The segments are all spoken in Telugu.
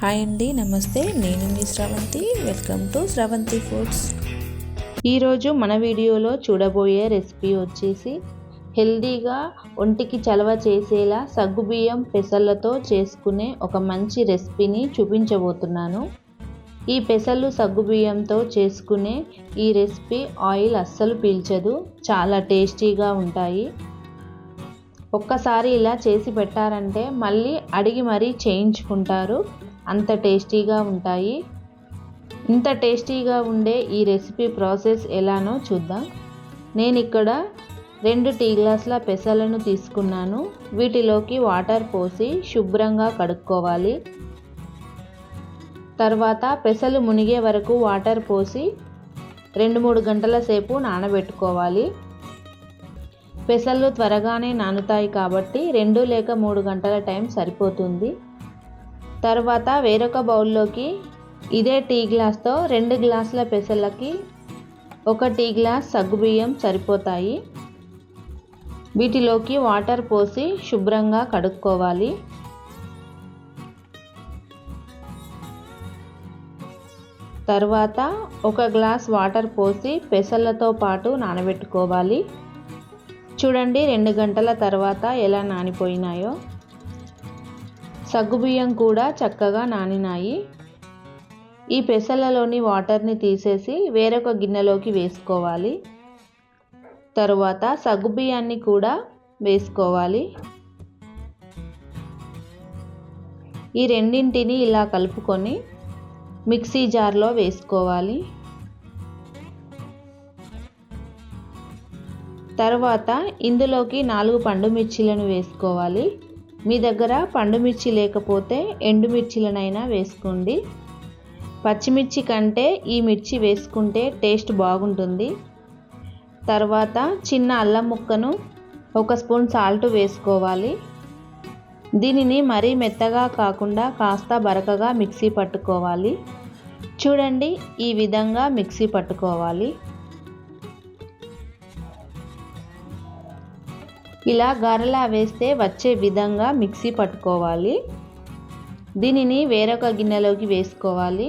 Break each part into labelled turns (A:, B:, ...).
A: హాయ్ అండి నమస్తే. నేను మీ Sravanthi. Welcome to Sravanthi foods
B: ఈరోజు మన వీడియోలో చూడబోయే రెసిపీ వచ్చేసి హెల్దీగా ఒంటికి చలవ చేసేలా సగ్గుబియ్యం పెసర్లతో చేసుకునే ఒక మంచి రెసిపీని చూపించబోతున్నాను. ఈ పెసర్లు సగ్గుబియ్యంతో చేసుకునే ఈ రెసిపీ ఆయిల్ అస్సలు పీల్చదు చాలా టేస్టీగా ఉంటాయి. ఒక్కసారి ఇలా చేసి పెట్టారంటే మళ్ళీ అడిగి మరీ చేయించుకుంటారు. అంత టేస్టీగా ఉంటాయి. ఇంత టేస్టీగా ఉండే ఈ రెసిపీ ప్రాసెస్ ఎలానో చూద్దాం. నేను ఇక్కడ రెండు టీ గ్లాసుల పెసలను తీసుకున్నాను. వీటిలోకి వాటర్ పోసి శుభ్రంగా కడుక్కోవాలి. తర్వాత పెసలు మునిగే వరకు వాటర్ పోసి రెండు మూడు గంటల సేపు నానబెట్టుకోవాలి. పెసలు త్వరగానే నానుతాయి కాబట్టి రెండు లేక మూడు గంటల టైం సరిపోతుంది. తర్వాత వేరొక బౌల్లోకి ఇదే టీ గ్లాస్తో రెండు గ్లాసుల పెసలకి ఒక టీ గ్లాస్ సగ్గుబియ్యం సరిపోతాయి. వీటిలోకి వాటర్ పోసి శుభ్రంగా కడుక్కోవాలి. తర్వాత ఒక గ్లాస్ వాటర్ పోసి పెసలతో పాటు నానబెట్టుకోవాలి. చూడండి రెండు గంటల తర్వాత ఎలా నానిపోయినాయో. సగ్గుబియ్యం కూడా చక్కగా నానినాయి. ఈ పెసలలోని వాటర్ని తీసేసి వేరొక గిన్నెలోకి వేసుకోవాలి. తరువాత సగ్గుబియ్యాన్ని కూడా వేసుకోవాలి. ఈ రెండింటిని ఇలా కలుపుకొని మిక్సీ జార్లో వేసుకోవాలి. తర్వాత ఇందులోకి నాలుగు పండుమిర్చిలను వేసుకోవాలి. మీ దగ్గర పండుమిర్చి లేకపోతే ఎండుమిర్చిలనైనా వేసుకోండి. పచ్చిమిర్చి కంటే ఈ మిర్చి వేసుకుంటే టేస్ట్ బాగుంటుంది. తర్వాత చిన్న అల్లం ముక్కను ఒక స్పూన్ సాల్ట్ వేసుకోవాలి. దీనిని మరీ మెత్తగా కాకుండా కాస్త బరకగా మిక్సీ పట్టుకోవాలి. చూడండి ఈ విధంగా మిక్సీ పట్టుకోవాలి. ఇలా గారెలా వేస్తే వచ్చే విధంగా మిక్సీ పట్టుకోవాలి. దీనిని వేరొక గిన్నెలోకి వేసుకోవాలి.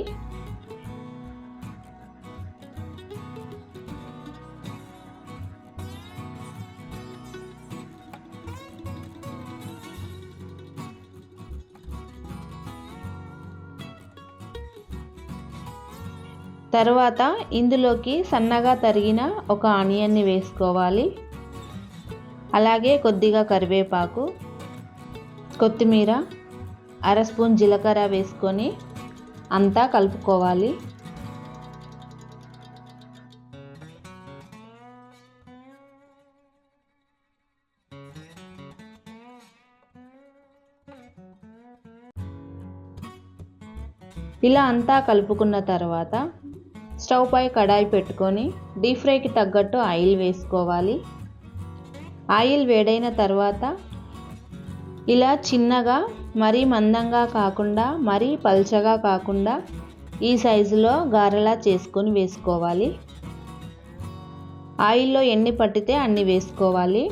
B: తర్వాత ఇందులోకి సన్నగా తరిగిన ఒక ఆనియన్ని వేసుకోవాలి. అలాగే కొద్దిగా కరివేపాకు కొత్తిమీర అర స్పూన్ జీలకర్ర వేసుకొని అంతా కలుపుకోవాలి. ఇలా అంతా కలుపుకున్న తర్వాత స్టవ్ పై కడాయి పెట్టుకొని డీప్ ఫ్రైకి తగ్గట్టు ఆయిల్ వేసుకోవాలి. ఆయిల్ వేడైన తర్వాత ఇలా చిన్నగా మరీ మందంగా కాకుండా మరీ పల్చగా కాకుండా ఈ సైజులో గారెలా చేసుకొని వేసుకోవాలి. ఆయిల్లో ఎన్ని పట్టితే అన్ని వేసుకోవాలి.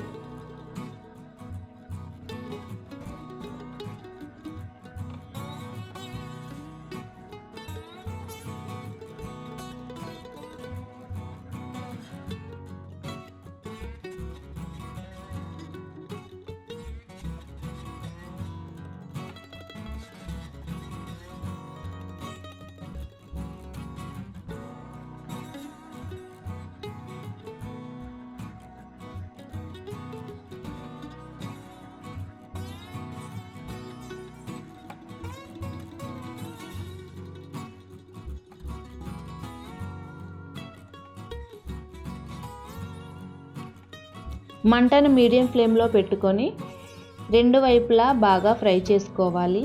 B: మంటను మీడియం ఫ్లేమ్లో పెట్టుకొని రెండు వైపులా బాగా ఫ్రై చేసుకోవాలి.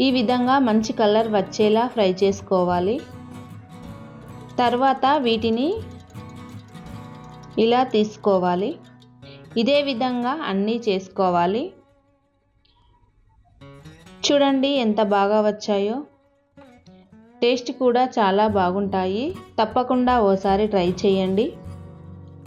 B: ఈ విధంగా మంచి కలర్ వచ్చేలా ఫ్రై చేసుకోవాలి. తర్వాత వీటిని ఇలా తీసుకోవాలి. ఇదే విధంగా అన్నీ చేసుకోవాలి. చూడండి ఎంత బాగా వచ్చాయో. టేస్ట్ కూడా చాలా బాగుంటాయి. తప్పకుండా ఓసారి ట్రై చేయండి.